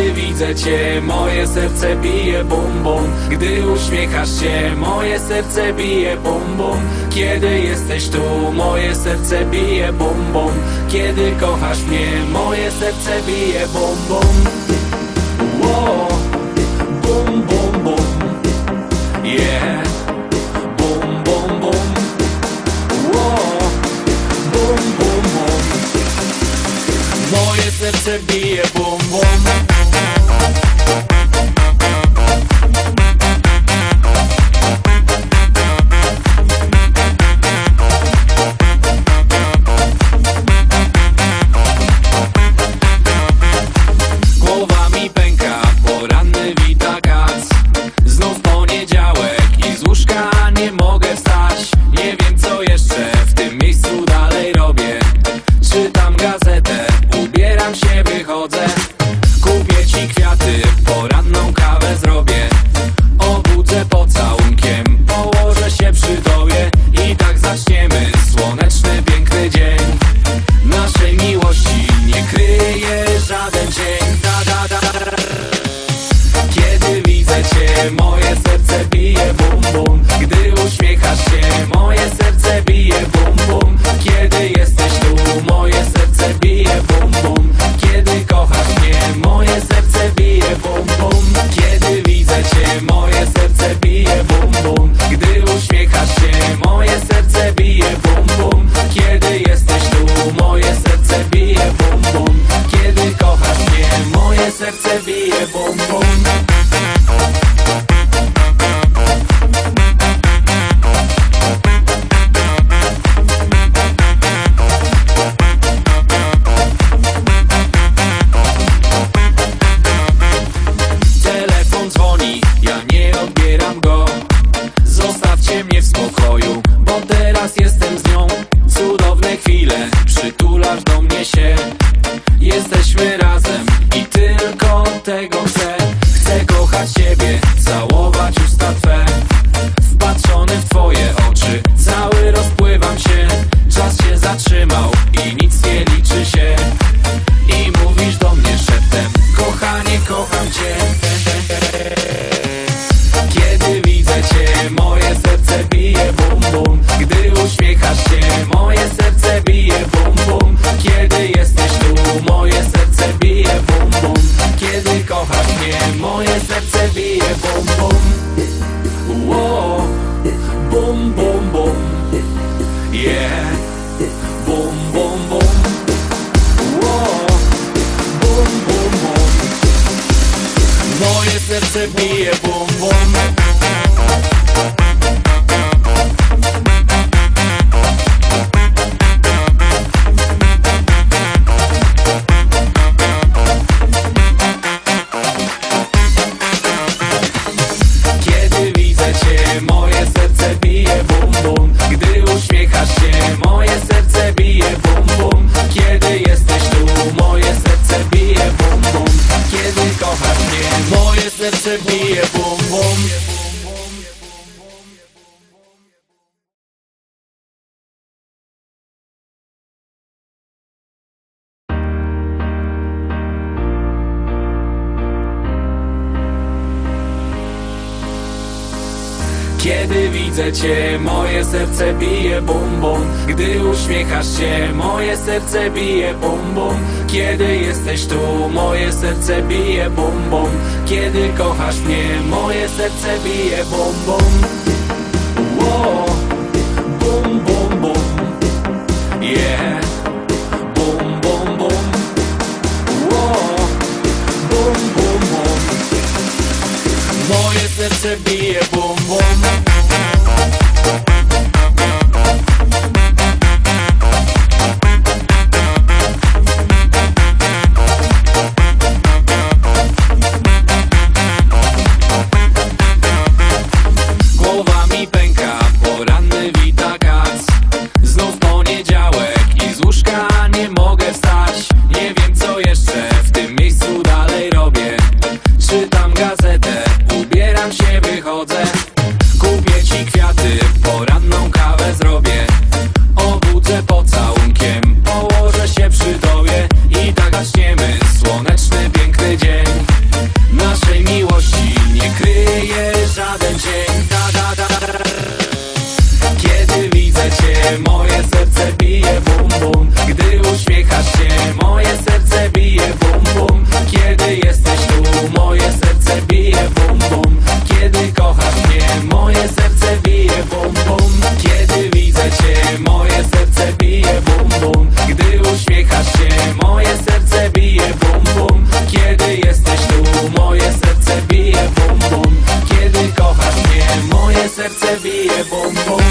Kiedy widzę cię, moje serce bije bum bum. Gdy uśmiechasz się, moje serce bije bum bum. Kiedy jesteś tu, moje serce bije bum bum. Kiedy kochasz mnie, moje serce bije bum bum. Wow, bum bum bum. Yeah, bum bum bum. Wow, bum bum bum. Moje serce bije bum bum Nie Cię, moje serce bije bum bum. Gdy uśmiechasz się, moje serce bije bum bum. Kiedy jesteś tu, moje serce bije bum bum. Kiedy kochasz spokoju, bo teraz jestem z nią. Cudowne chwile, przytulasz do mnie się. Jesteśmy razem i tylko tego chcę. Chcę kochać ciebie, całować usta twe. Wpatrzony w twoje oczy, cały rozpływam się. Czas się zatrzymał i nic nie liczy się. I mówisz do mnie szeptem, kochanie kocham cię Moje serce bije bum bum srce bije bum bum. Kiedy widzę cię, moje serce bije bum bum. Gdy uśmiechasz się, moje serce bije bum bum. Kiedy jesteś tu, moje serce bije bum bum. Kiedy kochasz mnie, moje serce bije bum bum. Wow, bum bum bum. Yeah, bum bum bum. Wow, bum bum bum. Moje serce bije bum serce bije bombą